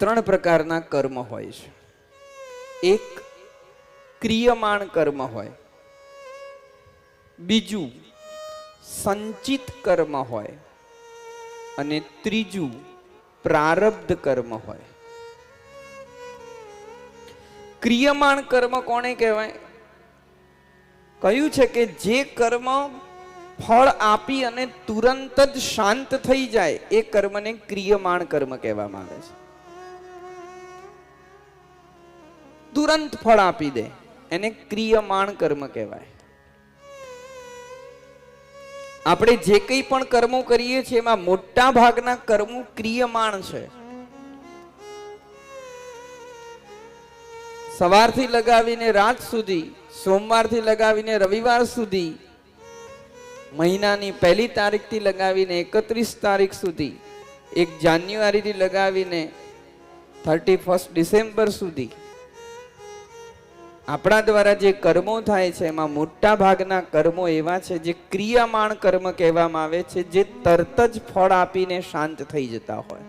ત્રણ પ્રકારના કર્મ હોય છે. એક ક્રિયમાણ કર્મ હોય. બીજું સંચિત કર્મ હોય. અને ત્રીજું પ્રારબ્ધ કર્મ હોય. ક્રિયમાણ કર્મ કોને કહેવાય? કહ્યું છે કે જે કર્મ ફળ આપી અને તુરંત જ શાંત થઈ જાય, એ કર્મને ક્રિયમાણ કર્મ કહેવામાં આવે છે. તુરંત ફળ આપી દે. એને ક્રિયમાણ કર્મ કહેવાય. આપણે જે કંઈ પણ કર્મો કરીએ છીએ, એમાં મોટા ભાગના કર્મો ક્રિયમાણ છે. સવારથી લગાવીને રાત સુધી, સોમવારથી લગાવીને રવિવાર સુધી, મહિનાની પહેલી તારીખથી લગાવીને એકત્રીસ તારીખ સુધી, એક જાન્યુઆરીથી લગાવીને થર્ટી ફર્સ્ટ ડિસેમ્બર સુધી આપણા દ્વારા જે કર્મો થાય છે, એમાં મોટા ભાગના કર્મો એવા છે, જે ક્રિયામાણ કર્મ કહેવામાં આવે છે, જે તરત જ ફળ આપીને શાંત થઈ જતા હોય.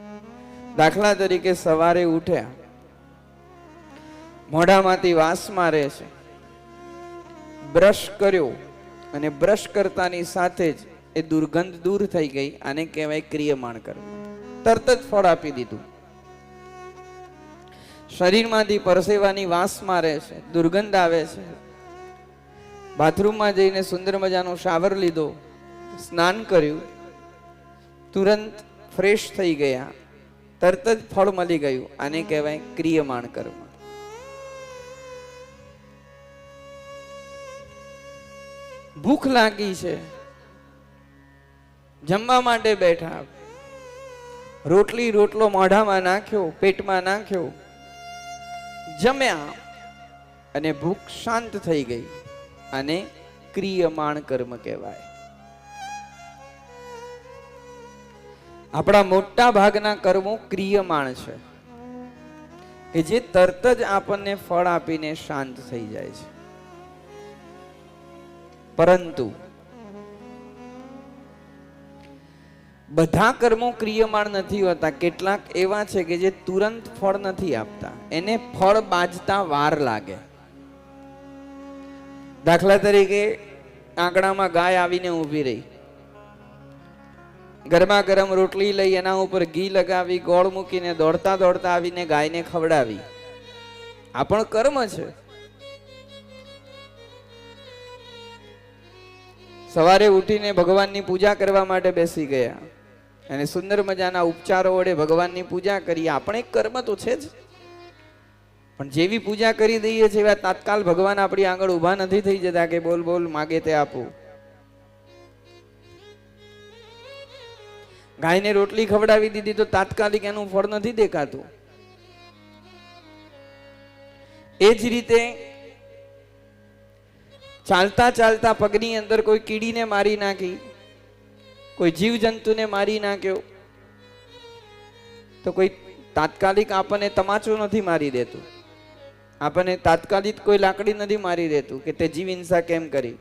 દાખલા તરીકે સવારે ઉઠ્યા. મોઢામાંથી વાસ મારે છે. બ્રશ કર્યો અને બ્રશ કરતાની સાથે જ એ દુર્ગંધ દૂર થઈ ગઈ, આને કહેવાય ક્રિયમાણ કર્મ. તરત જ ફળ આપી દીધું. શરીરમાંથી પરસેવાની વાસ મારે છે, દુર્ગંધ આવે છે. બાથરૂમમાં જઈને સુંદર મજાનો શાવર લીધો, સ્નાન કર્યું, તુરંત ફ્રેશ થઈ ગયા. તરત જ ફળ મળી ગયું, આને કહેવાય ક્રિયમાણ કર્મ. ભૂખ લાગી છે. જમવા માટે બેઠા. રોટલી રોટલો મોઢામાં નાખ્યો, પેટમાં નાખ્યો. જમ્યા અને ભૂખ શાંત થઈ ગઈ અને ક્રિયમાણ કર્મ કહેવાય. આપણા મોટા ભાગના કર્મો ક્રિયમાણ છે, કે જે તરત જ આપણને ફળ આપીને શાંત થઈ જાય છે. પરંતુ બધા કર્મો ક્રિયમાણ નથી હોતા. કેટલાક એવા છે કે જે તુરંત ફળ નથી આપતા. એને ફળ બાજતા વાર લાગે. દાખલા તરીકે આંકડામાં ગાય આવીને ઊભી રહી. ગરમા ગરમ રોટલી લઈ એના ઉપર ઘી લગાવી, ગોળ મૂકીને દોડતા દોડતા આવીને ગાયને ખવડાવી. આ પણ કર્મ છે. સવારે ઉઠીને ભગવાનની પૂજા કરવા માટે બેસી ગયા. અને સુંદર મજાના ઉપચારો વડે ભગવાનની પૂજા કરી આપણે કર્મ તો છે જ. પણ જેવી પૂજા કરી દઈએ છીએ એવા તાત્કાલ ભગવાન આપણી આગળ ઊભા નથી થઈ જતા કે બોલ બોલ, માગે તે આપો. ગાયને રોટલી ખવડાવી દીધી તો તાત્કાલિક એનું ફળ નથી દેખાતું. એ જ રીતે ચાલતા ચાલતા પગની અંદર કોઈ કીડીને મારી નાખી. કોઈ જીવ જંતુને મારી નાખ્યો, તો કોઈ તાત્કાલિક આપણને તમાચો નથી મારી દેતું. આપણને તાત્કાલિક કોઈ લાકડી નથી મારી દેતું કે તે જીવ હિંસા કેમ કરી?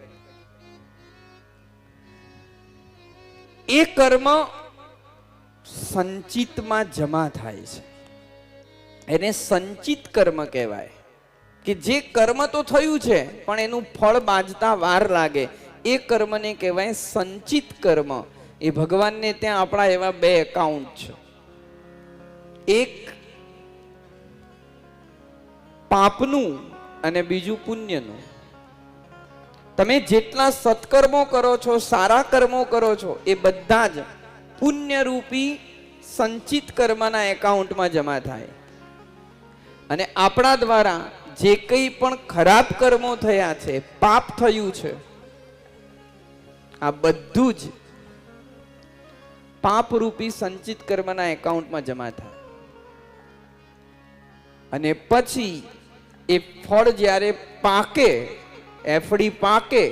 એ કર્મ સંચિતમાં જમા થાય છે. એને સંચિત કર્મ કહેવાય. કે જે કર્મ તો થયું છે, પણ એનું ફળ બાજતા વાર લાગે. એ કર્મને કહેવાય સંચિત કર્મ. એ ભગવાનને ત્યાં આપણા એવા બે એકાઉન્ટ છે. એક પાપનું અને બીજું પુણ્યનું. તમે જેટલા સત્કર્મો કરો છો, સારા કર્મો કરો છો, એ બધા જ પુણ્યરૂપી સંચિત કર્મના એકાઉન્ટમાં જમા થાય. અને આપણા દ્વારા જે કંઈ પણ ખરાબ કર્મો થયા છે, પાપ થયું છે, આ બધું જ પાપરૂપી સંચિત કર્મના એકાઉન્ટમાં જમા થાય અને પછી એ ફળ જ્યારે પાકે, એફડી પાકે,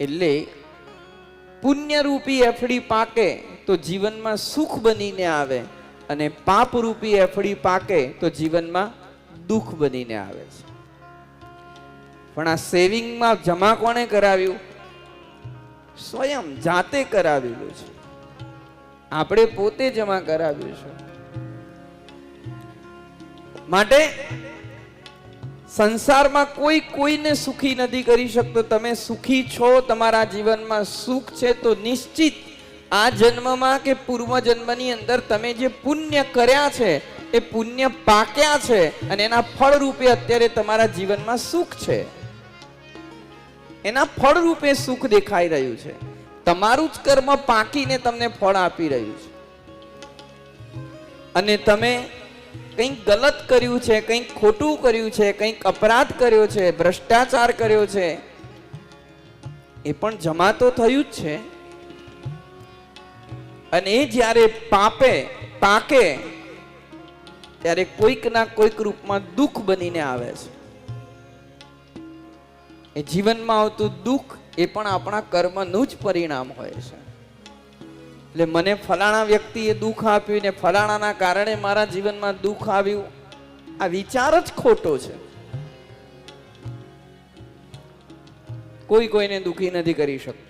એટલે પુણ્યરૂપી એફડી પાકે તો જીવનમાં સુખ બનીને આવે અને પાપરૂપી એફડી પાકે તો જીવનમાં દુઃખ બનીને આવે છે. પણ આ સેવિંગમાં જમા કોણે કરાવ્યું? સ્વયં જાતે કરાવેલું છે. આપણે પોતે જમા કરાવ્યું છે. માટે સંસારમાં કોઈ કોઈને સુખી નથી કરી શકતો. તમે સુખી છો, તમારા જીવનમાં સુખ છે, તો નિશ્ચિત આ જન્મમાં કે પૂર્વ જન્મની અંદર તમે જે પુણ્ય કર્યા છે, એ પુણ્ય પાક્યા છે અને એના ફળ રૂપે અત્યારે તમારા જીવનમાં સુખ છે. એના ફળ રૂપે સુખ દેખાઈ રહ્યું છે. તમારું જ કર્મ પાકીને તમને ફળ આપી રહ્યું છે. અને તમે કંઈક ગલત કર્યું છે, કંઈક ખોટું કર્યું છે, કંઈક અપરાધ કર્યો છે, ભ્રષ્ટાચાર કર્યો છે, એ પણ જમા તો થયું જ છે. અને એ જ્યારે પાપે, પાકે, ત્યારે કોઈક ના કોઈક રૂપમાં દુઃખ બનીને આવે છે. જીવનમાં આવતું દુઃખ એ પણ આપણા કર્મનું જ પરિણામ હોય છે. એટલે મને ફલાણા વ્યક્તિએ દુઃખ આપ્યું ને ફલાણાના કારણે મારા જીવનમાં દુઃખ આવ્યું. આ વિચાર જ ખોટો છે. કોઈ કોઈને દુઃખી નથી કરી શકતો.